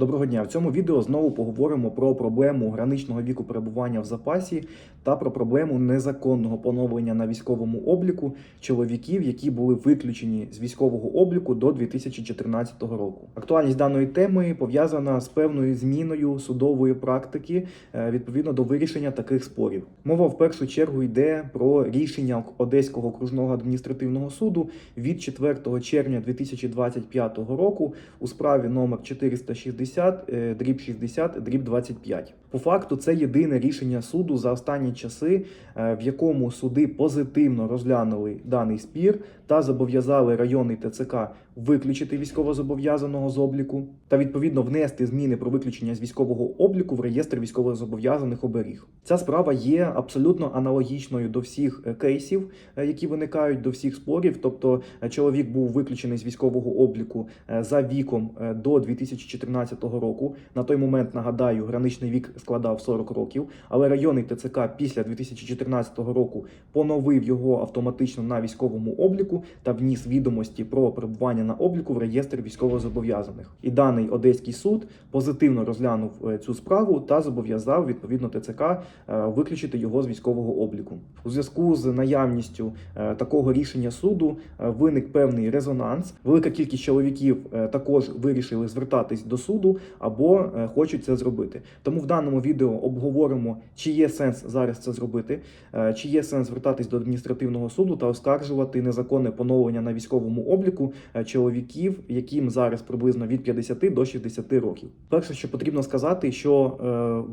Доброго дня! В цьому відео знову поговоримо про проблему граничного віку перебування в запасі та про проблему незаконного поновлення на військовому обліку чоловіків, які були виключені з військового обліку до 2014 року. Актуальність даної теми пов'язана з певною зміною судової практики е, відповідно до вирішення таких спорів. Мова в першу чергу йде про рішення Одеського окружного адміністративного суду від 4 червня 2025 року у справі номер 460 е, дріб 60 дріб 25. По факту це єдине рішення суду за останні часи, е, в якому суди позитивно розглянули даний спір та зобов'язали районний ТЦК виключити військовозобов'язаного з обліку та відповідно внести зміни про виключення з військового обліку в реєстр військовозобов'язаних оберіг. Ця справа є абсолютно аналогічною до всіх е, кейсів, які виникають до всіх спорів. Тобто чоловік був виключений з військового обліку за віком до 2014 року. На той момент нагадаю, граничний вік складав 40 років, але районний ТЦК після 2014 року поновив його автоматично на військовому обліку та вніс відомості про перебування на обліку в реєстр військовозобов'язаних. І даний одеський суд позитивно розглянув е, цю справу та зобов'язав відповідно ТЦК е, виключити його з військового обліку. У зв'язку з наявністю е, такого рішення суду виник певний резонанс. Велика кількість чоловіків також вирішили звертатись до суду або е, хочуть це зробити. Тому в даному відео обговоримо, чи є сенс зараз це зробити, е, чи є сенс звертатись до адміністративного суду та оскаржувати незаконне поновлення на військовому обліку е, чоловіків, яким зараз приблизно від 50 до 60 років. Перше, що потрібно сказати, що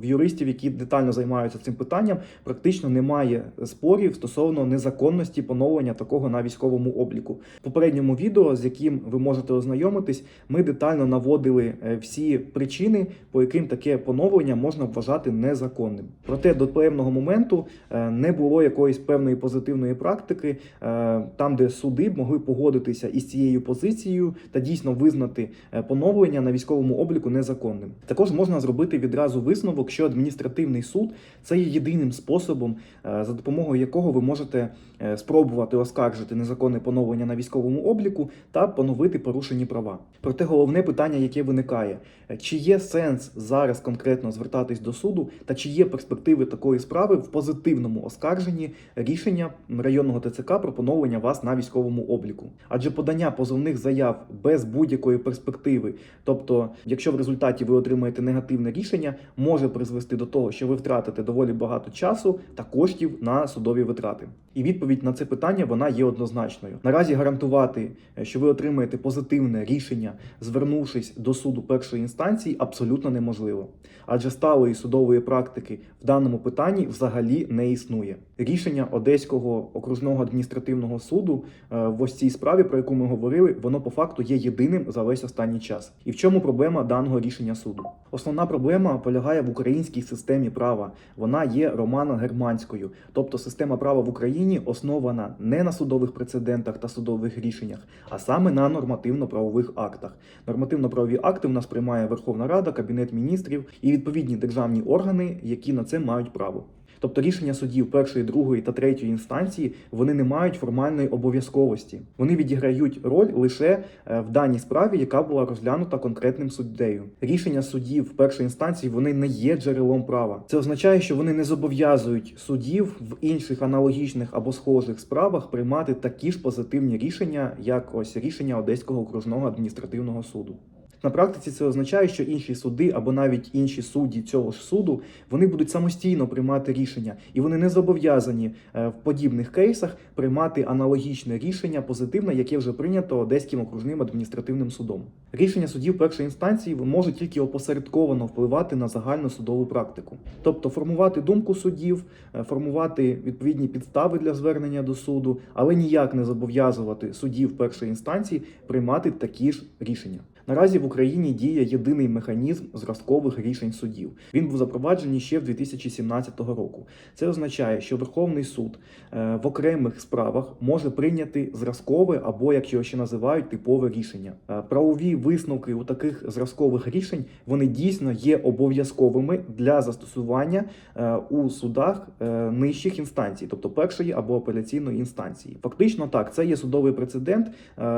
в юристів, які детально займаються цим питанням, практично немає спорів стосовно незаконності поновлення такого на військовому обліку. В попередньому відео, з яким ви можете ознайомитись, ми детально наводили е, всі причини, по яким таке поновлення можна вважати незаконним. Проте до певного моменту е, не було якоїсь певної позитивної практики, е, там, де суди могли погодитися із цією позицією та дійсно визнати е, поновлення на військовому обліку незаконним. Також можна зробити відразу висновок, що адміністративний суд це є єдиним способом, за допомогою якого ви можете спробувати оскаржити незаконне поновлення на військовому обліку та поновити порушені права. Проте головне питання, яке виникає: чи є сенс зараз конкретно звертатись до суду, та чи є перспективи такої справи в позитивному оскарженні рішення районного ТЦК про вас на військовому обліку? Адже подання позовних заяв без будь-якої перспективи, тобто, якщо в результаті ви отримаєте негативне рішення, може призвести до того, що ви втратите доволі багато часу та коштів на судові витрати. І відповідь на це питання вона є однозначною. Наразі гарантувати, е, що ви отримаєте позитивне рішення, звернувшись до суду першої інстанції, абсолютно неможливо. Адже сталої судової практики в даному питанні взагалі не існує. Рішення Одеського окружного адміністративного суду е, в ось цій справі, про яку ми говорили, воно по факту є єдиним за весь останній час. І в чому проблема даного рішення суду? Основна проблема полягає в українській системі права. Вона є романо-германською, тобто система права в Україні основана не на судових прецедентах та судових рішеннях, а саме на нормативно-правових актах. Нормативно-правові акти в нас приймає Верховна Рада, Кабінет міністрів і відповідні державні органи, які на це мають право. Тобто рішення судів першої, другої та третьої інстанції вони не мають формальної обов'язковості. Вони відіграють роль лише е, в даній справі, яка була розглянута конкретним суддею. Рішення судів першої інстанції вони не є джерелом права. Це означає, що вони не зобов'язують судів в інших аналогічних або схожих справах приймати такі ж позитивні рішення, як ось рішення Одеського окружного адміністративного суду. На практиці це означає, що інші суди або навіть інші судді цього ж суду вони будуть самостійно приймати рішення, і вони не зобов'язані е, в подібних кейсах приймати аналогічне рішення позитивне, яке вже прийнято Одеським окружним адміністративним судом. Рішення судів першої інстанції можуть тільки опосередковано впливати на загальну судову практику, тобто формувати думку суддів, е, формувати відповідні підстави для звернення до суду, але ніяк не зобов'язувати суддів першої інстанції приймати такі ж рішення. Наразі в Україні діє єдиний механізм зразкових рішень судів. Він був запроваджений ще в 2017 року. Це означає, що Верховний суд е, в окремих справах може прийняти зразкове або, як його ще називають, типове рішення. Е, Правові висновки у таких зразкових рішень вони дійсно є обов'язковими для застосування е, у судах нижчих інстанцій, тобто першої або апеляційної інстанції. Фактично так, це є судовий прецедент,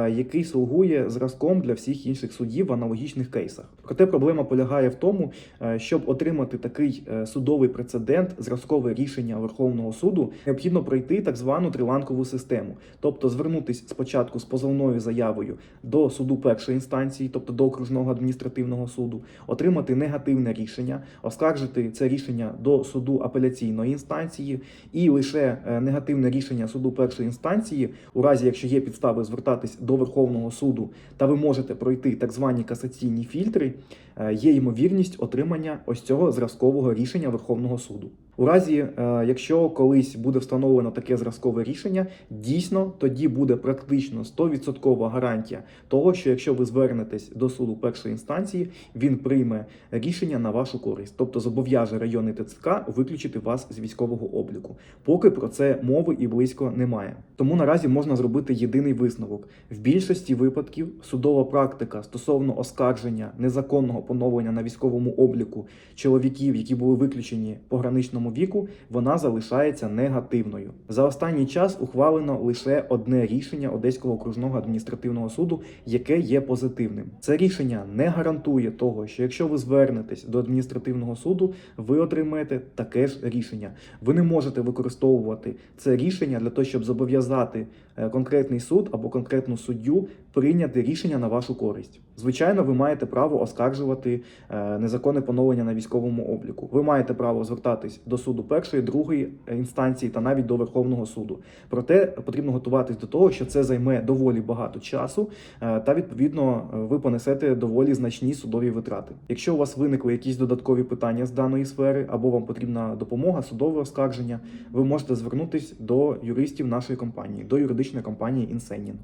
який слугує зразком для всіх інших судів аналогічних кейсах. Проте проблема полягає в тому, е, щоб отримати такий е, судовий прецедент, зразкове рішення Верховного суду, необхідно пройти так звану триланкову систему, тобто звернутися спочатку з позовною заявою до суду першої інстанції, тобто до окружного адміністративного суду, отримати негативне рішення, оскаржити це рішення до суду апеляційної інстанції, і лише е, негативне рішення суду першої інстанції, у разі якщо є підстави звертатись до Верховного суду, та ви можете пройти так звані касаційні фільтри, е, є ймовірність отримання ось цього зразкового рішення Верховного суду. У разі, е, якщо колись буде встановлено таке зразкове рішення, дійсно тоді буде практично 100% гарантія того, що якщо ви звернетесь до суду першої інстанції, він прийме рішення на вашу користь, тобто зобов'яже районний ТЦК виключити вас з військового обліку. Поки про це мови і близько немає. Тому наразі можна зробити єдиний висновок: в більшості випадків судова практика стосовно оскарження незаконного поновлення на військовому обліку чоловіків, які були виключені по граничному віку, вона залишається негативною. За останній час ухвалено лише одне рішення Одеського окружного адміністративного суду, яке є позитивним. Це рішення не гарантує того, що якщо ви звернетесь до адміністративного суду, ви отримаєте таке ж рішення. Ви не можете використовувати це рішення для того, щоб зобов'язати е, конкретний суд або конкретну суддю прийняти рішення на вашу користь. Звичайно, ви маєте право оскаржувати е, незаконне поновлення на військовому обліку. Ви маєте право звертатись до суду першої, другої е, інстанції та навіть до Верховного суду. Проте потрібно готуватись до того, що це займе доволі багато часу, е, та відповідно е, ви понесете доволі значні судові витрати. Якщо у вас виникли якісь додаткові питання з даної сфери, або вам потрібна допомога, судове оскарження, ви можете звернутись до юристів нашої компанії, до юридичної компанії Інсенін.